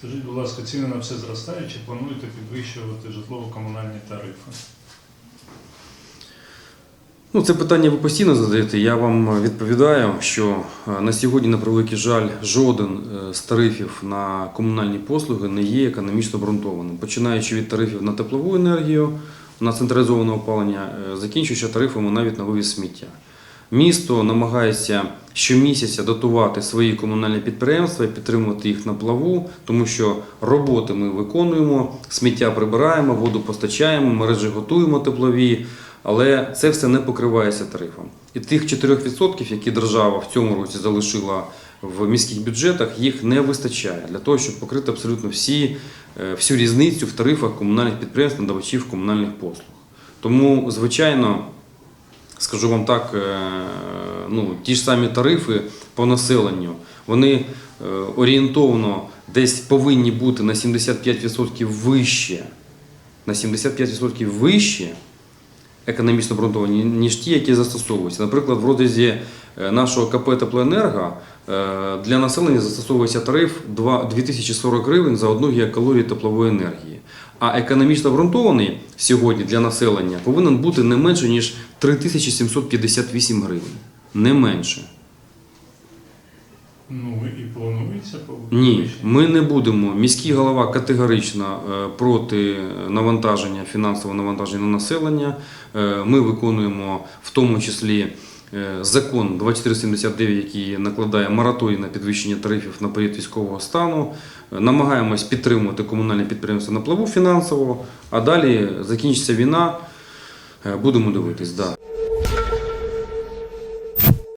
Скажіть, будь ласка, ціни на все зростають, чи плануєте підвищувати житлово-комунальні тарифи? Ну, це питання ви постійно задаєте. Я вам відповідаю, що е, на сьогодні, на превеликий жаль, жоден е, з тарифів на комунальні послуги не є економічно обґрунтованим. Починаючи від тарифів на теплову енергію, на централізоване опалення, е, закінчуючи тарифами навіть на вивіз сміття. Місто намагається щомісяця дотувати свої комунальні підприємства і підтримувати їх на плаву, тому що роботи ми виконуємо, сміття прибираємо, воду постачаємо, мережі готуємо теплові, але це все не покривається тарифом. І тих 4%, які держава в цьому році залишила в міських бюджетах, їх не вистачає для того, щоб покрити абсолютно всі, е, всю різницю в тарифах комунальних підприємств, надавачів комунальних послуг. Тому, звичайно, скажу вам так, е, ну, ті ж самі тарифи по населенню, вони е, орієнтовно десь повинні бути на 75% вище, на 75% вище економічно обґрунтовані, ніж ті, які застосовуються. Наприклад, в розрізі е, нашого КП Теплоенерго е, для населення застосовується тариф 2040 гривень за одну гігакалорію теплової енергії. А економічно обґрунтований сьогодні для населення повинен бути не менше, ніж 3758 гривень. Не менше. Ну і планується Ні, ми не будемо. Міський голова категорично е, проти навантаження, фінансового навантаження на населення. Е, Ми виконуємо в тому числі е, закон 2479, який накладає мораторій на підвищення тарифів на період військового стану. Намагаємось підтримувати комунальне підприємство на плаву фінансово, а далі закінчиться війна. Будемо дивитись. Да.